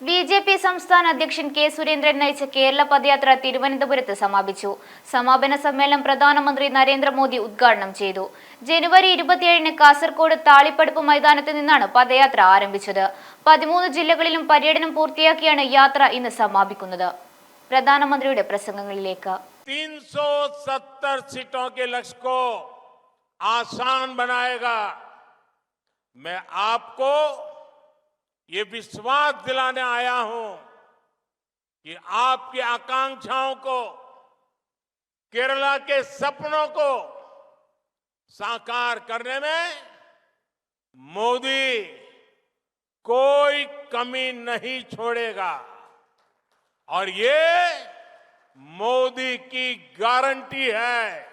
B J P സംസ്ഥാന അധ്യക്ഷൻ K Surendran നയിച്ച കേരള പദയാത്ര തിരുവനന്തപുരത്ത് സമാപിച്ചു സമാപന സമ്മേളനം പ്രധാനമന്ത്രി നരേന്ദ്രമോദി ഉദ്ഘാടനം ചെയ്തു ജനുവരി ഇരുപത്തിയേഴിന് കാസർഗോഡ് താളിപ്പടുപ്പ് മൈതാനത്ത് നിന്നാണ് പദയാത്ര ആരംഭിച്ചത് പതിമൂന്ന് ജില്ലകളിലും പര്യടനം പൂർത്തിയാക്കിയാണ് യാത്ര ഇന്ന് സമാപിക്കുന്നത് പ്രധാനമന്ത്രിയുടെ പ്രസംഗങ്ങളിലേക്ക് 370 सीटों के लक्ष्य को आसान बनाएगा मैं आपको ये विश्वास दिलाने आया हूँ कि आपकी आकांक्षाओं को, केरला के सपनों को साकार करने में मोदी कोई कमी नहीं छोड़ेगा। और ये मोदी की गारंटी है।